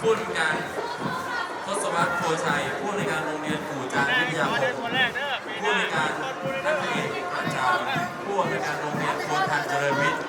ผู้ในการทศวรรษโพชัย ผู้ในวยการโรงเรียนปู่จานวิทยาคมผู้ในวยการนักเอกพระจาผู้ในวยการโรงเรียนโคนทันเจริญวิทย์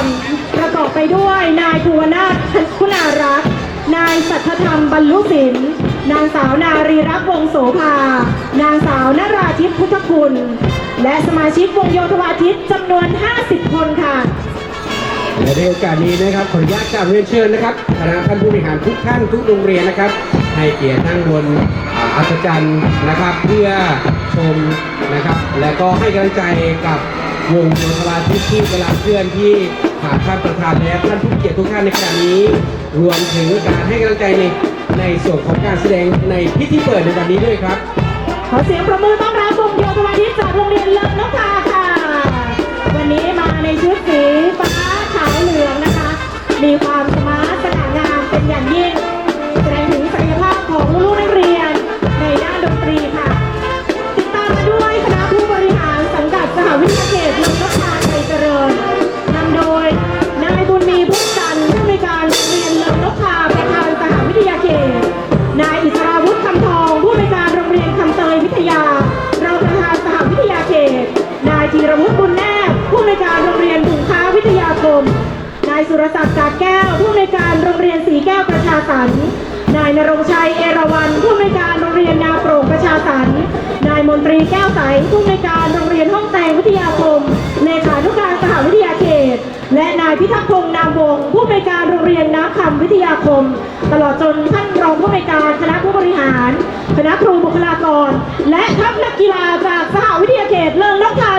ร ประกอบไปด้วย นายภูวนาถคุณารักษ์นายสัทธธรรมบรรลุศิลป์นางสาวนารีรักวงโสภานางสาวนราทิพย์พุทธคุณ และสมาชิกวงโยธวาทิตจำนวน 50 คนค่ะ และในโอกาสนี้นะครับขออนุญาตกราบเรียนเชิญนะครับคณะท่านผู้บริหารทุกท่านทุกโรงเรียนนะครับ ให้เกียรตินั่งบนอ่าอัศจรรย์นะครับ เพื่อชมนะครับ และก็ให้กำลังใจกับ วงโยธราทิตที่กำลังเคลื่อนที่ผ่านท่านประธานและท่านผู้เกียรติทุกท่านในขณะนี้ รวมถึงการให้กำลังใจในในส่วนของการแสดงในพิธีเปิดในวันนี้ด้วยครับ ขอเสียงประมือต้อนรับวงโยธวาทิตจากโรงเรียนเลิศนกทาค่ะ วันนี้มาในชุดสีฟ้า นายธีรวุฒิบุญแนบผู้อำนวยการโรงเรียนบุงค้าวิทยาคม นายสุรศักดิ์กาแก้วผู้อำนวยการโรงเรียนสีแก้วประชาสรรค์นายนรงชัยเอราวันผู้อำนวยการโรงเรียนนาโปร่งประชาสรรค์นายมนตรีแก้วใสผู้อำนวยการโรงเรียนห้องแตงวิทยาคมเลขานุการสหวิทยาเขต และนายพิทักษ์พงษ์นามวงศ์ผู้อำนวยการโรงเรียนน้ำคำวิทยาคม ตลอดจนท่านรองผู้อำนวยการคณะผู้บริหาร คณะครูบุคลากร และทัพนักกีฬาจากสหวิทยาเขตเลิงนกทา